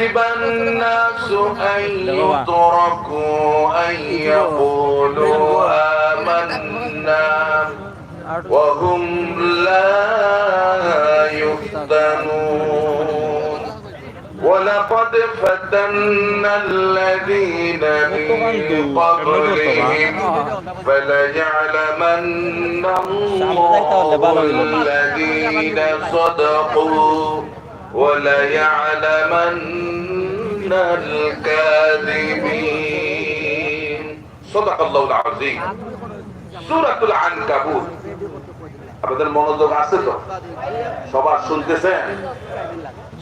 أحسب الناس أن يتركوا أن يقولوا آمنا وهم لا يفتنون ولقد فتنا الذين من قبلهم فليعلمن الله الذين صدقوا. وليعلمن الكاذبين صدق الله العظيم سورة العنكبوت আপনাদের মনোযোগ আছে তো সবার শুনতেছেন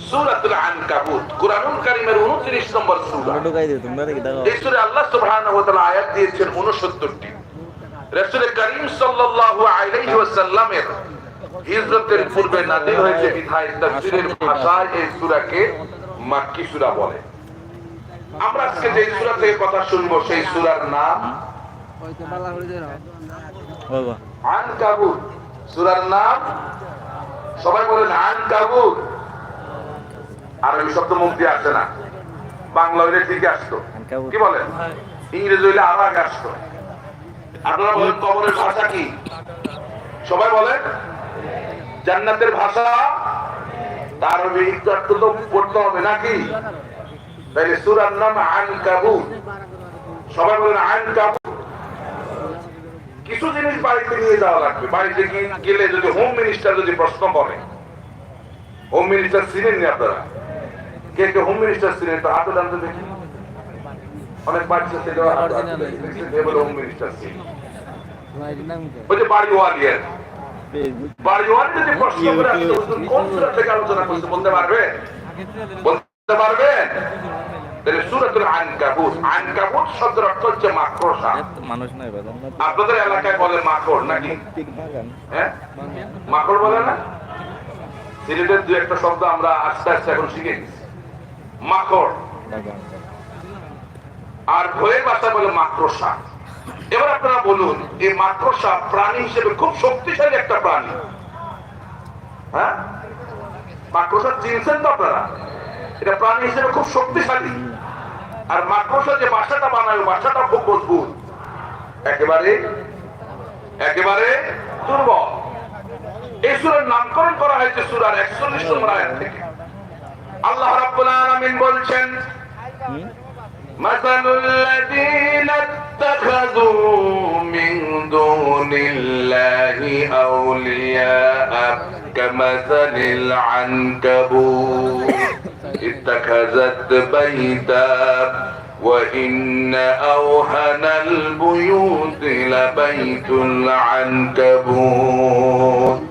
সূরাতুল আনকাবুত কুরআনুল কারীমের 29 নম্বর সূরা ঢুকাই দিও তোমরা কি দেখো এই সূরা আল্লাহ সুবহানাহু ওয়া তাআলা আয়াত দিয়েছেন 69টি রাসূল করিম সাল্লাল্লাহু আলাইহি ওয়াসাল্লামের হিজরতের পূর্বে নাযিল হয়েছে বিধায় তাফসীরের ভাষায় এই সূরাকে মাক্কি সূরা বলে। আমরা আজকে যে সূরা থেকে কথা শুনব সেই সূরার নাম আনকাবুত। সূরার নাম? সবাই বলেন আনকাবুত। আরবি শব্দ মুখ দিয়ে আসে না। বাংলা হইলে ঠিক আসতো। কি বলেন? ইংরেজি হইলে আরও আগে আসতো। আপনারা বলেন কবরের ভাষা কি? সবাই বলেন? জান্নাতের ভাষা তার একটু তো পড়তে হবে নাকি? তাই সূরার নাম আনকাবুত সবাই বলেন আনকাবুত কিছু জিনিস বাড়িতে নিয়ে যাওয়া লাগবে। বাড়িতে গেলে যদি হোম মিনিস্টার যদি প্রশ্ন করে হোম মিনিস্টার ছিলেন নি আপনারা? কে কে হোম মিনিস্টার ছিলেন তো হাতে টানতে দেখি। অনেক বাড়িতে থেকে হোম মিনিস্টার ছিলেন ওই যে বাড়ি ওয়ালিয়ার যদি প্রশ্ন করে আসে, হুজুর কোন সূরা থেকে আলোচনা বলতে পারবেন বলতে পারবেন তাহলে সূরাতুল আনকাবুত আনকাবুত শব্দের অর্থ হচ্ছে মাকড়সা। মানুষ নয় বাবা আপনাদের এলাকায় বলে মাকড় নাকি? হ্যাঁ? মাকড় বলে না? সিলেটের দু একটা শব্দ আমরা আস্তে আস্তে এখন শিখে গেছি। মাকড়। আর ভয়ের ভাষা বলে মাকড়সা। এবার আপনারা বলুন, এই মাকড়সা প্রাণী হিসেবে খুব শক্তিশালী একটা প্রাণী। হ্যাঁ? মাকড়সা চিনছেন তো আপনারা? এটা প্রাণী হিসেবে খুব শক্তিশালী। আর মাকড়সা যে বাসাটা বানায় বাসাটা খুব মজবুত। একেবারে একেবারে দুর্বল। এই সুরের নামকরণ করা হয়েছে সুরার একচল্লিশ নম্বর আয়াত থেকে। আল্লাহ রাব্বুল আলামিন বলছেন مثل الذين اتخذوا من دون الله أولياء كمثل العنكبوت اتخذت بيتا وإن أوهن البيوت لبيت العنكبوت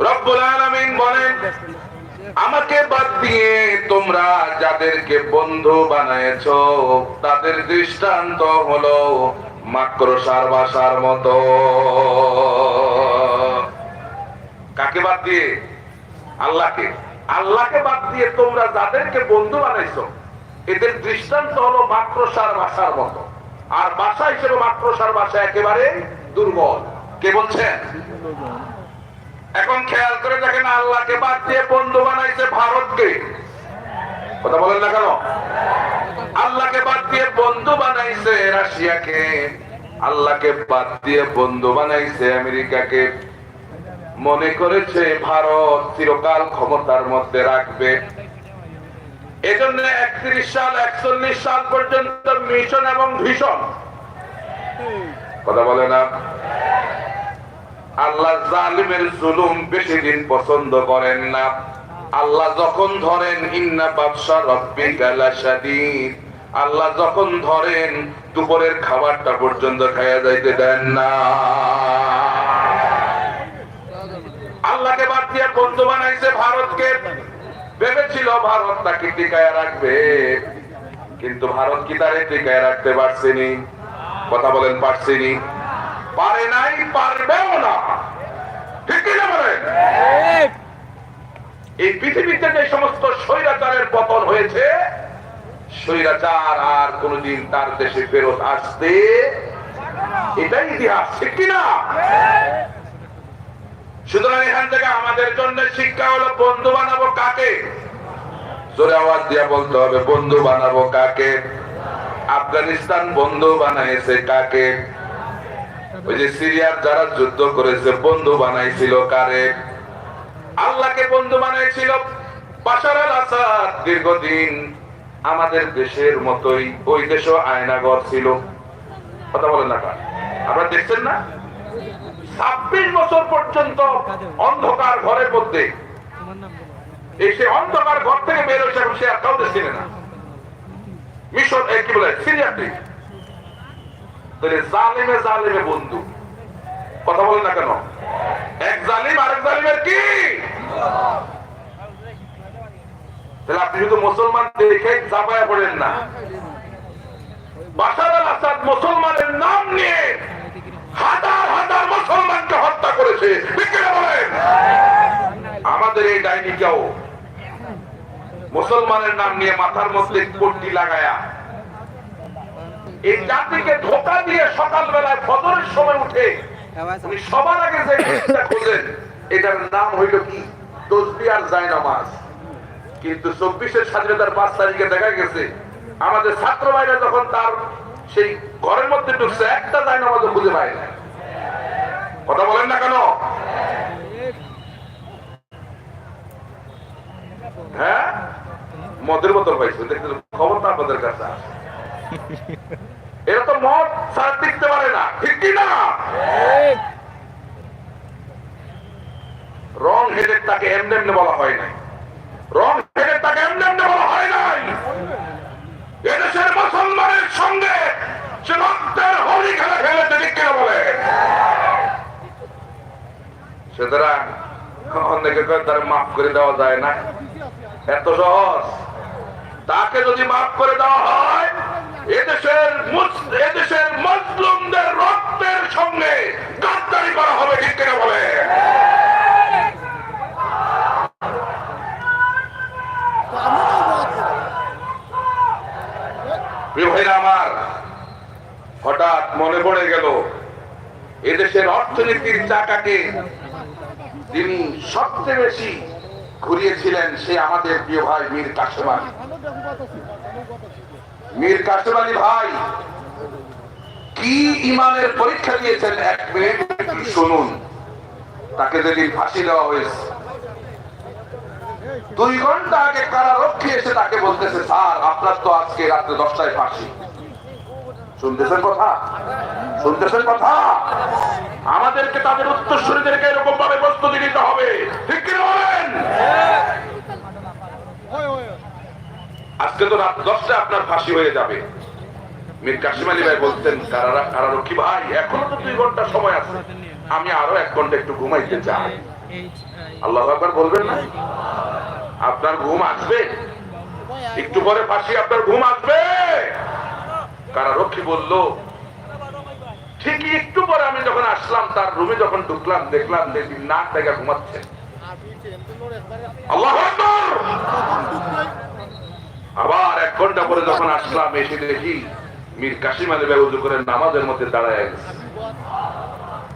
رب العالمين বলেন আমাকে বাদ দিয়ে তোমরা যাদেরকে বন্ধু বানায়ছো, তাদের দৃষ্টান্ত হলো মাকড়সার বাসার মতো। কাকে বাদ দিয়ে? আল্লাহকে। আল্লাহকে বাদ দিয়ে তোমরা যাদেরকে বন্ধু বানাইছো, এদের দৃষ্টান্ত হলো মাকড়সার বাসার মতো। আর বাসা হিসেবে মাকড়সার বাসা একেবারে দুর্বল। কে বলছেন? এখন খেয়াল করে দেখেন আল্লাহকে বাদ দিয়ে বন্ধু বানাইছে ভারতকে। কথা বলেন না কেন? আল্লাহকে বাদ দিয়ে বন্ধু বানাইছে রাশিয়াকে। আল্লাহকে বাদ দিয়ে বন্ধু বানাইছে আমেরিকাকে। মনে করেছে ভারত চিরকাল ক্ষমতার মধ্যে রাখবে। এজন্য একত্রিশ সাল, একচল্লিশ সাল পর্যন্ত মিশন এবং ভীষণ। কথা বলে না? আল্লাহ জালিমের জুলুম বেশি দিন পছন্দ করেন না। আল্লাহ যখন ধরেন, ইন্না বাদশা রব্বিকা লাশাদীদ। আল্লাহ যখন ধরেন, দুপুরের খাবারটা পর্যন্ত খাইয়া যাইতে দেন না। আল্লাহকে বাদ দিয়ে বন্ধু বানাইছে ভারতকে। ভেবেছিল ভারত তাকে টিকায় রাখবে, কিন্তু ভারত কি তারে টিকায় রাখতে পারছেনি কথা বলেন পারছেনি পারে নাই পারবেও না। ঠিক কি না বলেন এই পৃথিবীতে যে সমস্ত স্বৈরাচারের পতন হয়েছে স্বৈরাচার আর কোনদিন তার দেশে ফেরত আসতে এটাই ইতিহাস ঠিক কিনা সুতরাং এখান থেকে আমাদের জন্য শিক্ষা হলো বন্ধু বানাবো কাকে? জোরে আওয়াজ দিয়া বলতে হবে বন্ধু বানাবো কাকে? আফগানিস্তান বন্ধু বানাইছে কাকে? ওই যে সিরিয়ার যারা যুদ্ধ করেছে, বন্ধু বানাইছিল কারে? আল্লাহকে বন্ধু বানাইছিল দীর্ঘদিন আমাদের দেশের মতোই, ওই দেশও আয়নাগর ছিল। কথা বলেন না? আপনারা দেখছেন না? ছাব্বিশ বছর পর্যন্ত অন্ধকার ঘরের মধ্যে এই অন্ধকার ঘর থেকে বের হয়েছে, এখন সে আর না। মিশর কি বলে? সিরিয়াতে। তাহলে জালিমে জালিমে বন্ধু কথা বলেন না কেন? এক জালিম আরেক জালিমের কি? আপনি শুধু মুসলমান দেখে চাপায়া পড়েন না। মুসলমানের নাম নিয়ে হাজার হাজার মুসলমানকে হত্যা করেছে। আমাদের এই ডাইনিটাও মুসলমানের নাম নিয়ে মাথার মধ্যে লাগায়া এই জাতিকে ধোকা দিয়ে সকালবেলায় ফজরের সময় উঠে উনি সবার আগে যে জিনিসটা খোঁজেন এটার নাম হইল কি? তসবি আর জায়নামাজ কিন্তু চব্বিশের স্বাধীনতার পাঁচ তারিখে দেখা গেছে আমাদের ছাত্র ভাইরা যখন তার সেই ঘরের মধ্যে ঢুকছে একটা জায়নামাজও খুঁজে পায় না। কথা বলেন না কেন? হ্যাঁ? মদের বোতল পাইছে দেখতে খবর তো আপনাদের কাছে আছে। এরা তো মদ পারে না। ঠিক কি না রং হেডের তাকে এমনি এমনি বলা হয় নাই। রং হেডের তাকে এমনি এমনি বলা হয় নাই। এদেশের মুসলমানের সঙ্গে সে রক্তের হোলি খেলা খেলেছে ঠিক কিনা বলে? সুতরাং অনেকে তার মাফ করে দেওয়া যায় না? এত সহজ। তাকে যদি মাফ করে দেওয়া হয় এদেশের এদেশের মজলুমদের রক্তের সঙ্গে গাদ্দারি করা হবে, ঠিক কিনা বলে? আমার, হঠাৎ মনে পড়ে গেল, এদেশের অর্থনীতির চাকাকে যিনি সবচেয়ে বেশি ঘুরিয়েছিলেন, সে আমাদের প্রিয় ভাই মীর কাশেম আলী। মীর কাশেম আলী ভাই, কি ইমানের পরীক্ষা দিয়েছেন এক মিনিট শুনুন। তাকে যেদিন ফাঁসি দেওয়া হয়েছে, দুই ঘণ্টা আগে কারারক্ষী এসে তাকে বলতেছে, স্যার, আপনার তো আজকে রাত্রে দশটায় ফাঁসি। শুনতেছেন কথা? শুনতেছেন কথা? আমাদেরকে তাদের উত্তরসূরিদেরকে এরকম ভাবে প্রস্তুতি নিতে হবে। ঠিক কি বলেন? আজকে তো রাত দশটা আপনার ফাঁসি হয়ে যাবে। মীর কাশিম আলী ভাই বলতেন, কারারা কারারক্ষী ভাই? এখনও তো দুই ঘণ্টা সময় আছে। আমি আরও এক ঘণ্টা একটু ঘুমাইতে চাই। আল্লাহ একবার বলবেন না? আপনার ঘুম আসবে? একটু পরে ফাঁসি, আপনার ঘুম আসবে? কারারক্ষী বলল? ঠিকই একটু পরে আমি যখন আসলাম, তার রুমে যখন ঢুকলাম, দেখলাম দেখি নাক থেকে ঘুমাচ্ছে আল্লাহ! আবার এক ঘণ্টা পরে যখন আসলাম, এসে দেখি মীর কাশিম আলী ভাই করে নামাজের মধ্যে দাঁড়ায় গেছে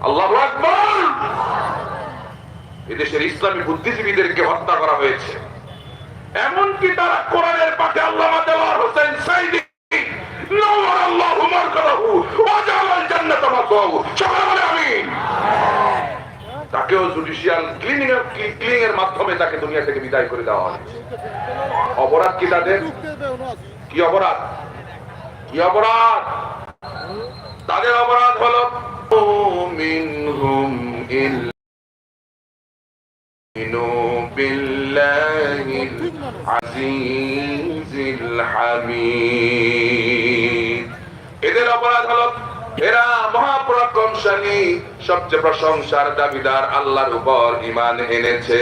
আল্লাহ এদেশের ইসলামী বুদ্ধিজীবীদেরকে হত্যা করা হয়েছে। এমনকি তারা কোরআনের পাশে আল্লামা দেওয়ার হোসেন সাইদি আল্লাহু মারকাদাহু, ওয়া জাআলাল জান্নাতা মাসওয়াহু সবাই বলে আমিন। তাকেও জুডিশিয়াল ক্লিনিং ক্লিনিং এর মাধ্যমে তাকে দুনিয়া থেকে বিদায় করে দেওয়া হয়েছে অপরাধ কি তাদের? কি অপরাধ? কি অপরাধ? তাদের অপরাধ হলো মিনহুম আজিজিল হামিদ। এদের অপরাধ হলো, এরা মহাপরাক্রমশালী সবচেয়ে প্রশংসার দাবিদার আল্লাহর উপর ইমান এনেছে।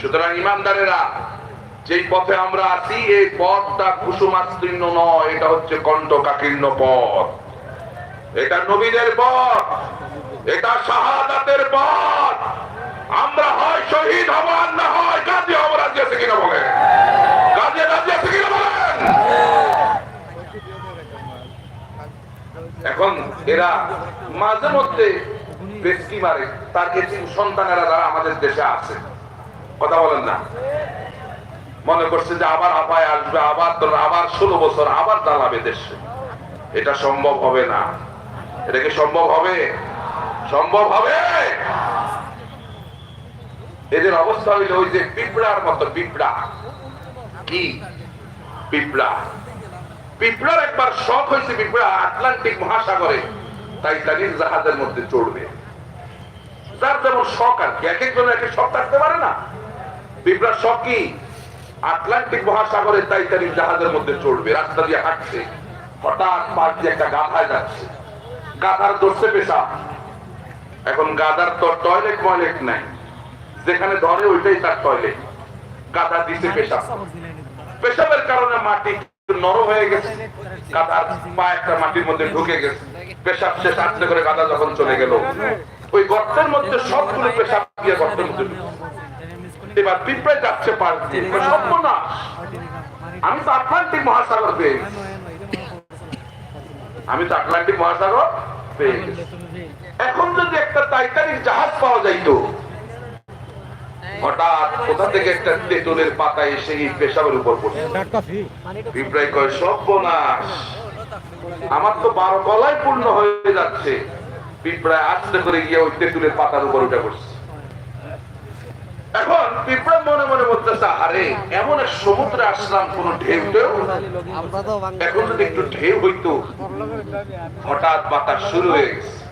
সুতরাং ইমানদারেরা যেই পথে আমরা আছি, এই পথটা কুসুমাস্তীর্ণ নয়, এটা হচ্ছে কণ্ঠকাকীর্ণ পথ। এটা নবীদের পথ, এটা শাহাদাতের পথ। আমরা হয় শহীদ হব আর না হয় গাজী হব, রাজি আছে কিনা বলেন? গাজী রাজি আছে কিনা বলেন? এখন এরা মাঝে মধ্যে বেশকি মারে, তার এতিম সন্তানেরা যারা আমাদের দেশে আছে। কথা বলেন না। মনে করছে যে আবার আপায় আসবে, আবার তোর আবার ষোলো বছর, আবার দাঁড়াবে দেশে। এটা সম্ভব হবে না। এটা কি সম্ভব হবে? সম্ভব হবে! এদের অবস্থা হইল ওই যে পিঁপড়ার মতো, পিঁপড়া। কি? পিঁপড়া। পিঁপড়ার একবার শখ হয়েছে পিঁপড়া আটলান্টিক মহাসাগরে। টাইটানিক জাহাজের মধ্যে চড়বে। যার যেমন শখ আর কি, এক একজনের এক শখ থাকতে পারে না। পিঁপড়ার শখ কি? আটলান্টিক মহাসাগরে টাইটানিক জাহাজের মধ্যে চড়বে, রাস্তা দিয়ে হাঁটছে। হঠাৎ পাশ দিয়ে একটা গাধায় যাচ্ছে। গাধার ধরছে পেশা। এখন গাধার তো টয়লেট ময়লেট নাই। যেখানে ধরে ওইটাই তার টয়লেট। গাধা দিছে পেশাব পেশাবের কারণে মাটি নরম হয়ে গেছে। গাধার পা একটা মাটির মধ্যে ঢুকে গেছে। পেশাব শেষ আস্তে করে গাধা যখন চলে গেল, ওই গর্তের মধ্যে সবগুলো পেশাব দিয়ে গর্তের মধ্যে এবার পিঁপড়ে যাচ্ছে পার দিয়ে। সর্বনাশ। আমি তো আটলান্টিক মহাসাগর পেয়ে। আমি তো আটলান্টিক মহাসাগর পেয়ে এখন যদি একটা টাইটানিক জাহাজ পাওয়া যাইতো হঠাৎ কোথা থেকে একটা তেঁতুলের পাতা এসে এই পেশাবের উপর পিঁপড়াই কয়, সর্বনাশ। আমার তো বারো পূর্ণ হয়ে যাচ্ছে। পিঁপড়ায় করে গিয়ে ওই তেঁতুলের পাতার উপর উঠে পড়ছে। এখন পিঁপড়া মনে মনে বলতেছে, আরে, এমন এক সমুদ্রে আসলাম, কোন ঢেউ ঢেউ এখন যদি একটু ঢেউ হইতো, হঠাৎ বাতাস শুরু হয়ে গেছে।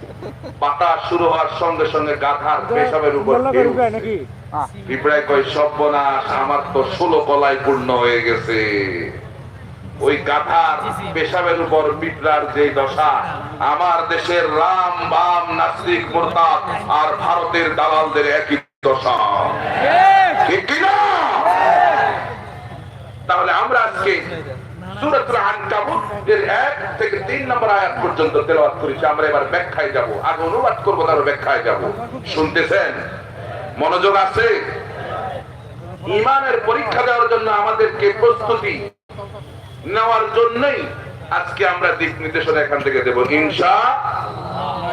বাতাস শুরু হওয়ার সঙ্গে সঙ্গে গাধার পেশাবের উপর পিঁপড়ায় কয় সর্বনাশ আমার তো ষোলো কলাই পূর্ণ হয়ে গেছে। ওই গাধার পেশাবের উপর পিঁপড়ার যে দশা আমার দেশের রাম বাম নাস্তিক মোরতাদ আর ভারতের দালালদের একই দশা। ঠিক কিনা? তাহলে আমরা আজকে মনোযোগ আছে? ইমানের পরীক্ষা দেওয়ার জন্য আমাদেরকে প্রস্তুতি নেওয়ার জন্যই আজকে আমরা দিক নির্দেশনা এখান থেকে দেব। ইনশা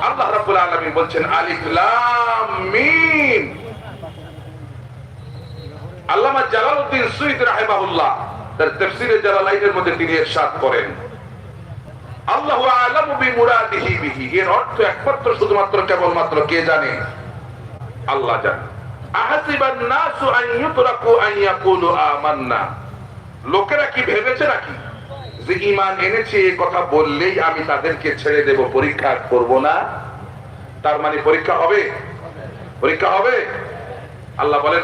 আল্লাহ রাব্বুল আলামিন বলছেন, আলিফ লাম মিম। জালালউদ্দিন সুইদ রাহিমাহুল্লাহ তার তাফসীরে জালালাইনের মধ্যে তিনি করেন। এর অর্থ একমাত্র, শুধুমাত্র, কেবলমাত্র কে জানে? আল্লাহ জানে। আহাসিবান নাসু আন ইউতরাকু আন ইয়াকুলু আমান্না। লোকেরা কি ভেবেছে নাকি? যে ঈমান এনেছে এই কথা বললেই আমি তাদেরকে ছেড়ে দেব, পরীক্ষা করব না। তার মানে পরীক্ষা হবে? পরীক্ষা হবে? আল্লাহ বলেন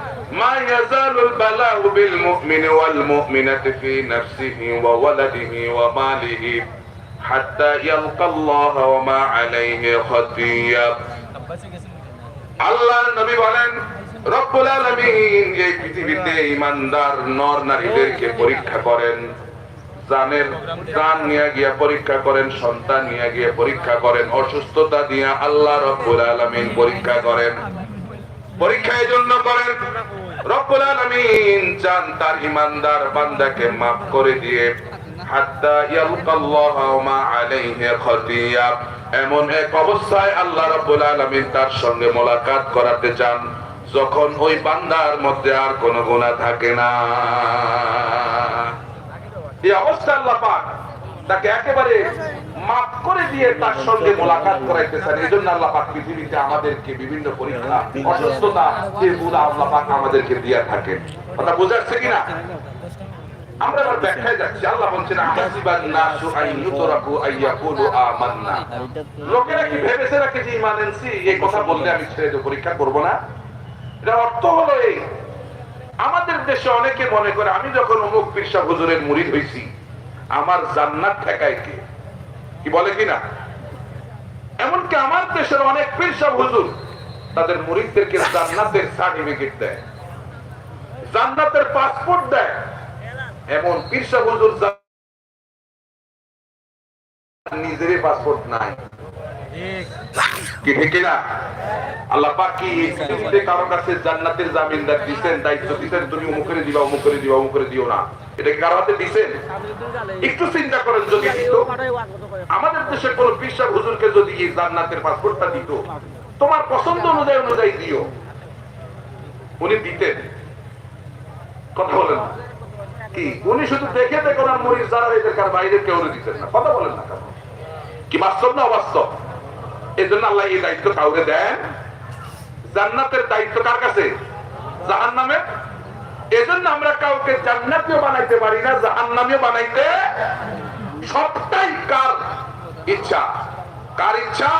মুমিনি ওয়াল মুমিনাতি ফি নাফসিহি ওয়া ওয়ালাদিহি ওয়া মালিহি হাত্তা ইয়ালকাল্লাহ ওয়া মা আলাইহি খাতিয়া আল্লাহ নবী বলেন, রব্বুল আলামিন এই পৃথিবীতে ইমানদার নর নারীদেরকে পরীক্ষা করেন, জানের প্রাণ নিয়ে গিয়া পরীক্ষা করেন, সন্তান নিয়ে গিয়ে পরীক্ষা করেন, অসুস্থতা দিয়ে আল্লাহ রব্বুল আলামিন পরীক্ষা করেন। পরীক্ষা এই জন্য করেন। রব্বুল আলামিন চান তার ইমানদার বান্দাকে মাফ করে দিয়ে। হাত্তা মা আলাইহি খাতিয়া এমন এক অবস্থায় আল্লাহ আলামিন তার সঙ্গে মোলাকাত করাতে চান, যখন ওই বান্দার মধ্যে আর কোনো গুনাহ থাকে না। এই অবস্থা আল্লাহ পাক। তাকে একেবারে মাফ করে দিয়ে তার সঙ্গে মোলাকাত করাইতে চান এই জন্য পৃথিবীতে আমাদেরকে বিভিন্ন পরীক্ষা, অসুস্থতা আমাদেরকে দিয়ে থাকেন। কথা বোঝাচ্ছে কিনা? লোকেরা কি ভেবেছে নাকি যে এই কথা বললে আমি ছেড়ে পরীক্ষা করব না? এটা অর্থ হলো এই, আমাদের দেশে অনেকে মনে করে, আমি যখন অমুক পীরসা হুজুরের মুরিদ হইছি, আমার জান্নাত ঠেকায় কে কি বলে কিনা? এমনকি আমার দেশের অনেক পেশা হুজুর, তাদের মুরিদদেরকে জান্নাতের সার্টিফিকেট দেয়, জান্নাতের পাসপোর্ট দেয়। এমন পিসা হুজুর যা- নিজেরই পাসপোর্ট নাই। আমাদের কোন বিশ্বাস হুজুরকে যদি জান্নাতের পাসপোর্টটা দিত, তোমার পছন্দ অনুযায়ী অনুযায়ী দিও। উনি দিতেন। কথা বলেন। কি? উনি শুধু দেখে দেখুন আর মরিস যারা এদের বাইরে কেউ দিতেন না। কথা বলেন না কি বাস্তব না অবাস্তব? এই জন্য আল্লাহ এই দায়িত্ব কাউকে দেন? জান্নাতের দায়িত্ব কার কাছে? জাহান নামে এজন্য আমরা কাউকে জান্নাতীয় বানাইতে পারি না জাহান নামীয় বানাইতে সবটাই কার ইচ্ছা। কার ইচ্ছা?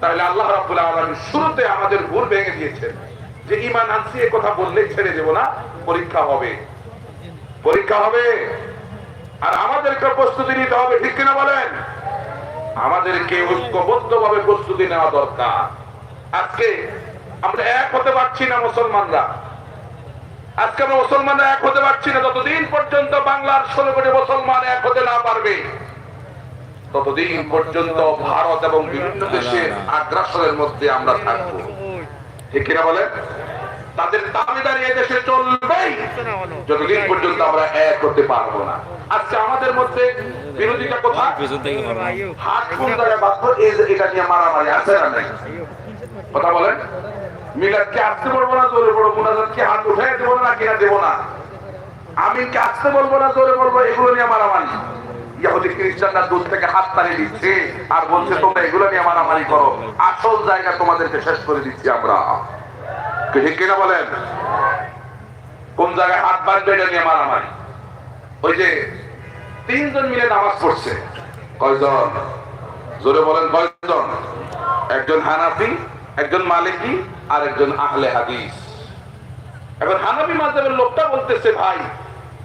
তাহলে আল্লাহ রাব্বুল আলামিন শুরুতে আমাদের ভুল ভেঙে দিয়েছেন। যে ঈমান আনছি, এ কথা বললে ছেড়ে দেব না, পরীক্ষা হবে। পরীক্ষা হবে। আর আমাদেরকে প্রস্তুতি নিতে হবে, ঠিক কিনা বলেন? আমাদেরকে ঐক্যবদ্ধ ভাবে প্রস্তুতি নেওয়া দরকার। আজকে আমরা এক হতে পারছি না মুসলমানরা। আজকে আমরা মুসলমানরা এক হতে পারছি না ততদিন পর্যন্ত বাংলার ষোলো কোটি মুসলমান এক হতে না পারবে ততদিন পর্যন্ত ভারত এবং বিভিন্ন দেশের আগ্রাসনের মধ্যে আমরা থাকব। ঠিক কিনা বলেন? তাদের দাবিদারি দেশে চলবেই। যতদিন পর্যন্ত আমরা এক হতে পারব না। আজকে আমাদের মধ্যে বিরোধিতা কোথায়। হাত কোন জায়গায় এটা নিয়ে মারামারি, আছে না নাই? কথা বলেন। মিলাদ কি আসতে না, জোরে বলব মোনাজাত কি হাত উঠে দেবো না, কিনা দেবো না। আমি কি আসতে বলব না, জোরে বলব, এগুলো নিয়ে মারামারি। ইহুদি খ্রিস্টানরা দূর থেকে হাত তাড়িয়ে দিচ্ছে, আর বলছে, তোমরা এগুলো নিয়ে মারামারি করো। আসল জায়গা তোমাদেরকে শেষ করে দিচ্ছি আমরা। বলেন? কোন জায়গায় হাত নিয়ে মারামারি? ওই যে তিনজন মিলে নামাজ পড়ছে। কয়জন? জোরে বলেন, কয়জন? একজন হানাফি, একজন মালিকি, আর একজন আহলে হাদিস। এখন হানাফি মাযহাবের লোকটা বলতেছে, ভাই,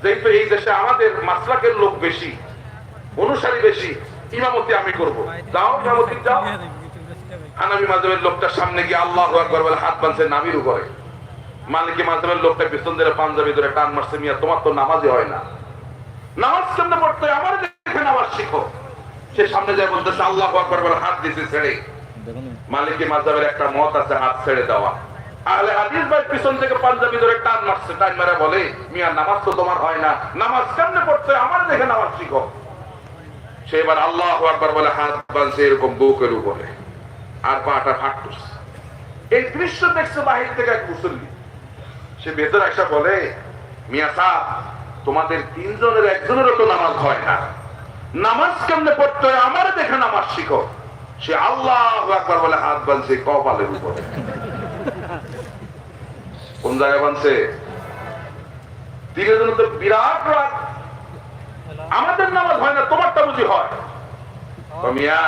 যেহেতু এই দেশে আমাদের মাসলাকের লোক বেশি, অনুসারী বেশি, ইমামতি আমি করব। যাও, ইমামতি যাও। হানাফি মাযহাবের লোকটা সামনে গিয়ে আল্লাহু বলে হাত বাঁধছে নামির উপরে। মালিকি মাযহাবের লোকটা পিছন ধরে পাঞ্জাবি ধরে টান মারছে, মিয়া, তোমার তো নামাজই হয় না। নামাজ কেমনে পড়তে আমার দেখে নামাজ শিখো। সে সামনে যায় বলতেছে, আল্লাহ আকবার বলে হাত দিতে ছেড়ে। মালিকি একটা মত আছে, হাত ছেড়ে দেওয়া। আহলে হাদিস ভাই পিছন থেকে পাঞ্জাবি ধরে টান মারছে, টান মারা বলে, মিয়া, নামাজ তো তোমার হয় না। নামাজ কেমনে পড়তে আমার দেখে নামাজ শিখো। সে এবার আল্লাহ আকবার বলে, হাত বাঁধছে এরকম বুকের উপরে। আর পাটা ফাটুস এই দৃশ্য দেখছে বাহির থেকে এক মুসল্লি। সে ভেতর আসা বলে, মিয়া সাহ, তোমাদের তিনজনের একজনেরও তো নামাজ হয় না। নামাজ কেমনে পড়তে হয়? আমার দেখে নামাজ শিখো। সে আল্লাহ একবার বলে, হাত বানছে কপালের উপরে। কোন জায়গায় বানছে দিনের জন্য তো বিরাট রাত আমাদের নামাজ হয় না, তোমারটা বুঝি হয়? মিয়া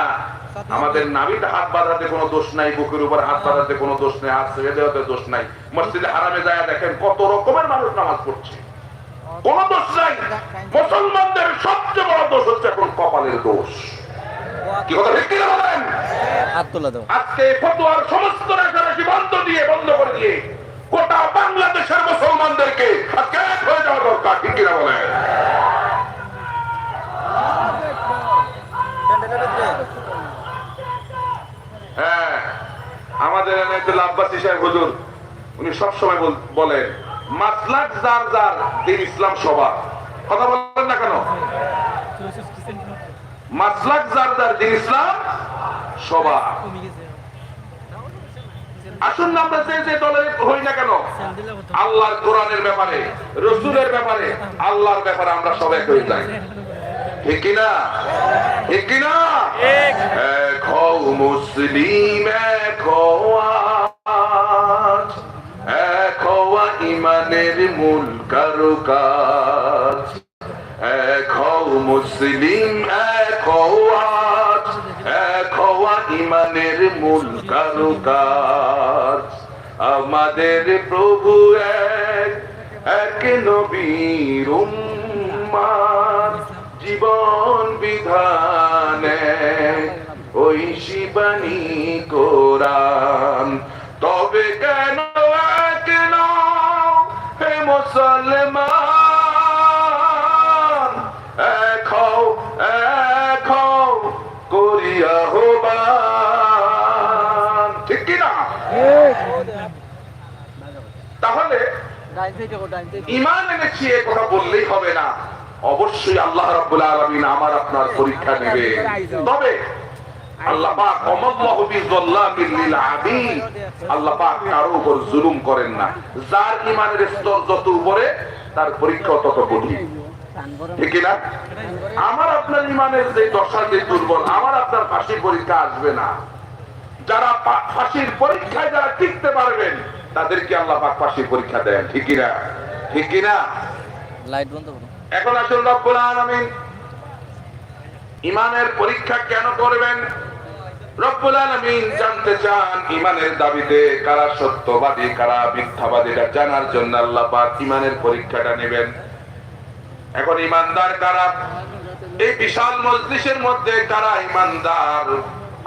আমাদের নাবিতে হাত বাঁধাতে কোনো দোষ নাই বুকের উপর হাত বাঁধাতে কোনো দোষ নেই হাত ছেড়ে দেওয়াতে দোষ নাই। মসজিদে হারামে যায় দেখেন কত রকমের মানুষ নামাজ পড়ছে। কোন দোষ নাই। মুসলমানদের সবচেয়ে বড় দোষ হচ্ছে এখন কপালের দোষ। কি কথা ঠিক কিনা বলেন? হাত আজকে ফতোয়ার সমস্ত রেখারেখি বন্ধ দিয়ে বন্ধ করে দিয়ে গোটা বাংলাদেশের মুসলমানদেরকে আজকে এক হয়ে যাওয়া দরকার ঠিক কিনা বলেন হ্যাঁ আমাদের এনায়তুল আব্বাসী সাহেব হুজুর উনি সবসময় বল- বলেন মাসলাক যার যার দিন ইসলাম সবার। কথা বলেন না কেন? মাসলাক যার যার দিন ইসলাম সবার। আসুন না আমরা যে যে দলে হই না কেন? আল্লাহর কোরআনের ব্যাপারে রসুলের ব্যাপারে আল্লাহর ব্যাপারে আমরা সব এক হয়ে যাই। ঠিক কিনা? ঠিক কিনা? এক হও মুসলিম এক হওয়া ইমানের মূল কারুকাজ এক হও মুসলিম এক হওয়া আজ, এক হওয়া ইমানের মূল কারুকাজ আমাদের প্রভু এক এক নবীর জীবন বিধানে ওই শিবানী কোরআন। তবে কেন? মুসলমান এক হও করিয়া হবান। ঠিক কি না? তাহলে ইমান এনেছি, এ কথা বললেই হবে না। অবশ্যই আল্লাহ রাব্বুল আলামিন আমার আপনার পরীক্ষা নেবে। তবে আল্লাহ পাক অমাল্লাহু বিযাল্লামিল লিল আবিদ। আল্লাহ পাক কারও উপর জুলুম করেন না। যার ইমানের স্তর যত উপরে তার পরীক্ষা তত কঠিন। ঠিক না আমার আপনার ইমানের যে দশা যে দুর্বল আমার আপনার ফাঁসির পরীক্ষা আসবে না। যারা ফাঁসির পরীক্ষায় যারা টিকতে পারবেন তাদেরকে আল্লাহ পাক ফাঁসির পরীক্ষা দেন। ঠিক না ঠিক কি না লাইট বন্ধ করো। এখন আসুন রব্বুল আলামিন। ইমানের পরীক্ষা কেন করবেন? রব্বুল আলামিন জানতে চান ইমানের দাবিতে কারা সত্যবাদী, কারা জানার জন্য আল্লাহ ইমানের পরীক্ষাটা নেবেন। এখন ইমানদার কারা? এই বিশাল মজলিসের মধ্যে কারা ইমানদার?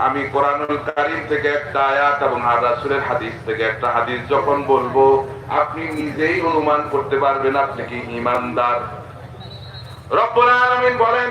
আমি কোরআনুল কারীম থেকে একটা আয়াত এবং আর হাদিস থেকে একটা হাদিস যখন বলব, আপনি নিজেই অনুমান করতে পারবেন আপনি কি ইমানদার। রব্বুল আলামিন বলেন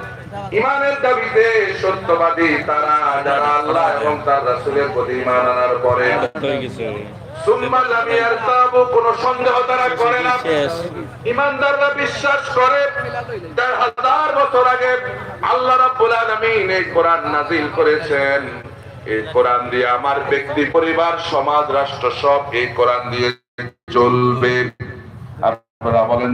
ইমানের দাবিতে সত্যবাদী তারা যারা আল্লাহ এবং তার রাসূলের প্রতি ঈমান আনার পরে গেছে। সুম্মা লাম ইয়ারতাবু কোন সন্দেহ তারা করে না। ইমানদাররা বিশ্বাস করে দেড় হাজার বছর আগে আল্লাহ রাব্বুল আলামিন এই কোরআন নাজিল করেছেন। এই কোরআন দিয়ে আমার ব্যক্তি পরিবার সমাজ রাষ্ট্র সব এই কোরআন দিয়ে চলবে। আপনারা বলেন